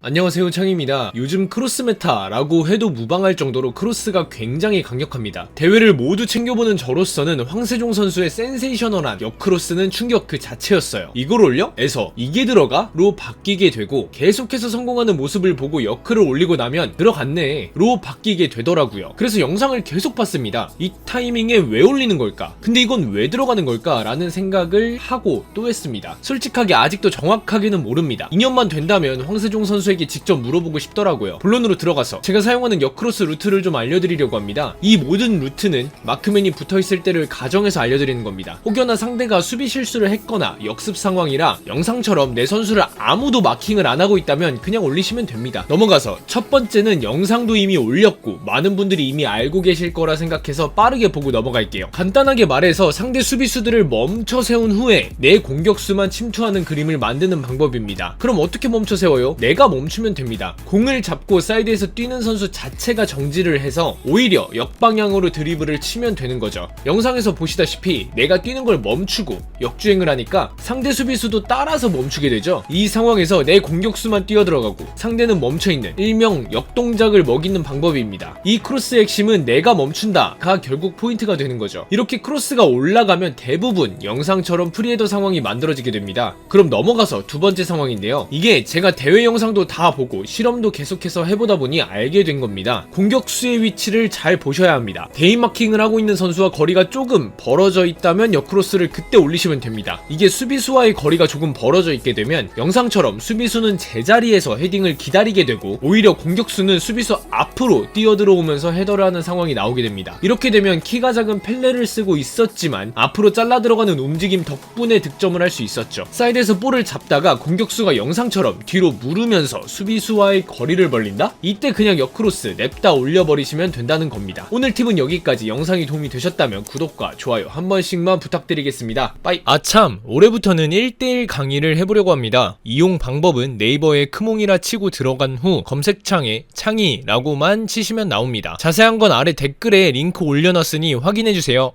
안녕하세요 창입니다. 요즘 크로스 메타라고 해도 무방할 정도로 크로스가 굉장히 강력합니다. 대회를 모두 챙겨보는 저로서는 황세종 선수의 센세이셔널한 역크로스는 충격 그 자체였어요. 이걸 올려? 에서 이게 들어가? 로 바뀌게 되고 계속해서 성공하는 모습을 보고 역크를 올리고 나면 들어갔네 로 바뀌게 되더라고요. 그래서 영상을 계속 봤습니다. 이 타이밍에 왜 올리는 걸까? 근데 이건 왜 들어가는 걸까? 라는 생각을 하고 또 했습니다. 솔직하게 아직도 정확하게는 모릅니다. 2년만 된다면 황세종 선수 에게 직접 물어보고 싶더라고요. 본론으로 들어가서 제가 사용하는 역크로스 루트를 좀 알려드리려고 합니다. 이 모든 루트는 마크맨이 붙어있을 때를 가정해서 알려드리는 겁니다. 혹여나 상대가 수비 실수를 했거나 역습 상황이라 영상처럼 내 선수를 아무도 마킹을 안 하고 있다면 그냥 올리시면 됩니다. 넘어가서 첫 번째는 영상도 이미 올렸고 많은 분들이 이미 알고 계실 거라 생각해서 빠르게 보고 넘어갈게요. 간단하게 말해서 상대 수비수들을 멈춰 세운 후에 내 공격수만 침투하는 그림을 만드는 방법입니다. 그럼 어떻게 멈춰 세워요? 내가 멈 추면 됩니다. 공을 잡고 사이드에서 뛰는 선수 자체가 정지를 해서 오히려 역방향으로 드리블을 치면 되는 거죠. 영상에서 보시다시피 내가 뛰는 걸 멈추고 역주행을 하니까 상대 수비수도 따라서 멈추게 되죠. 이 상황에서 내 공격수만 뛰어들어가고 상대는 멈춰있는 일명 역동작을 먹이는 방법입니다. 이 크로스의 핵심은 내가 멈춘다가 결국 포인트가 되는 거죠. 이렇게 크로스가 올라가면 대부분 영상처럼 프리헤더 상황이 만들어지게 됩니다. 그럼 넘어가서 두 번째 상황인데요. 이게 제가 대회 영상도 다 보고 실험도 계속해서 해보다 보니 알게 된 겁니다. 공격수의 위치를 잘 보셔야 합니다. 개인 마킹을 하고 있는 선수와 거리가 조금 벌어져 있다면 역크로스를 그때 올리시면 됩니다. 이게 수비수와의 거리가 조금 벌어져 있게 되면 영상처럼 수비수는 제자리에서 헤딩을 기다리게 되고 오히려 공격수는 수비수 앞으로 뛰어들어오면서 헤더를 하는 상황이 나오게 됩니다. 이렇게 되면 키가 작은 펠레를 쓰고 있었지만 앞으로 잘라 들어가는 움직임 덕분에 득점을 할 수 있었죠. 사이드에서 볼을 잡다가 공격수가 영상처럼 뒤로 물으면 서 수비수와의 거리를 벌린다? 이때 그냥 역크로스 냅다 올려버리시면 된다는 겁니다. 오늘 팁은 여기까지 영상이 도움이 되셨다면 구독과 좋아요 한 번씩만 부탁드리겠습니다. 빠이. 아참 올해부터는 1대1 강의를 해보려고 합니다. 이용 방법은 네이버에 크몽이라 치고 들어간 후 검색창에 창의라고만 치시면 나옵니다. 자세한 건 아래 댓글에 링크 올려놨으니 확인해주세요.